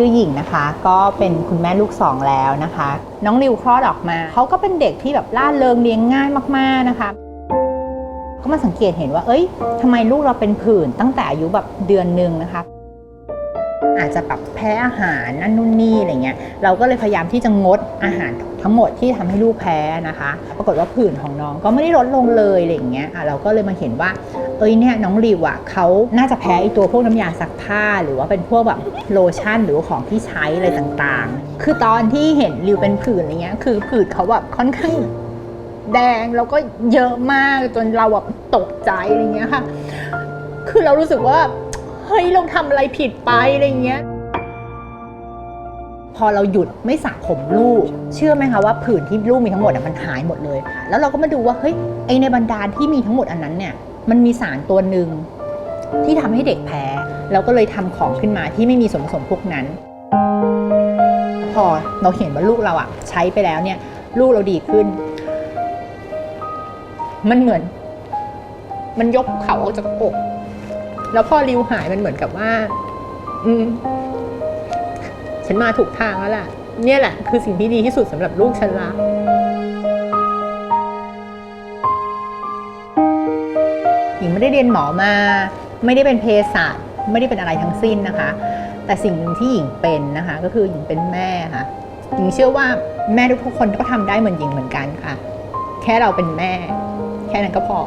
ชื่อหญิงนะคะ ก็เป็นคุณแม่ลูกสองแล้วนะคะ น้องริวคลอดออกมาเขาก็เป็นเด็กที่แบบล่าเริงเลี้ยงง่ายมากๆนะคะก็มาสังเกตเห็นว่า เอ้ยทำไมลูกเราเป็นผื่นตั้งแต่อายุแบบเดือนหนึ่งนะคะ อาจจะแบบแพ้อาหารนั่นนู่นนี่อะไรเงี้ยเราก็เลยพยายามที่จะงดอาหารทั้งหมดที่ทำให้ลูกแพ้นะคะ ปรากฏว่าผื่นของน้องก็ไม่ได้ลดลงเลยอะไรเงี้ยอะเราก็เลยมาเห็นว่าเอ้ยเนี่ยน้องริวอะเขาน่าจะแพ้ไอตัวพวกน้ำยาซักผ้า หรือว่าเป็นพวกแบบโลชั่นหรือของที่ใช้อะไรต่างๆ คือตอนที่เห็นริวเป็นผื่นอะไรเงี้ยคือผื่นเขาแบบค่อนข้างแดงแล้วก็เยอะมากจนเราแบบตกใจอะไรเงี้ยค่ะ คือเรารู้สึกว่า เฮ้ยเราทำอะไรผิดไปอะไรเงี้ย พอเราหยุดไม่สระผมลูก เชื่อไหมคะว่าผื่นที่ลูกมีทั้งหมดอะมันหายหมดเลย แล้วเราก็มาดูว่าเฮ้ยไอในบรรดาที่มีทั้งหมดอันนั้นเนี่ย มันมีสารตัวหนึ่งที่ทำให้เด็กแพ้เราก็เลยทำของขึ้นมาที่ไม่มีส่วนผสมพวกนั้น พอเราเห็นว่าลูกเราอะใช้ไปแล้วเนี่ย ลูกเราดีขึ้น มันเหมือน มันยกเขาออกจากอก แล้วพอริวหายมันเหมือนกับว่า อืม ฉันมาถูกทางแล้วล่ะ เนี่ยแหละ คือสิ่งที่ดีที่สุดสำหรับลูกฉันละหญิงไม่ได้เรียนหมอมา ไม่ได้เป็นเภสัชไม่ได้เป็นอะไรทั้งสิ้นนะคะ แต่สิ่งหนึ่งที่หญิงเป็นนะคะ ก็คือหญิงเป็นแม่ค่ะหญิงเชื่อว่าแม่ทุกคนก็ทำได้เหมือนหญิงเหมือนกันค่ะ แค่เราเป็นแม่ แค่นั้นก็พอ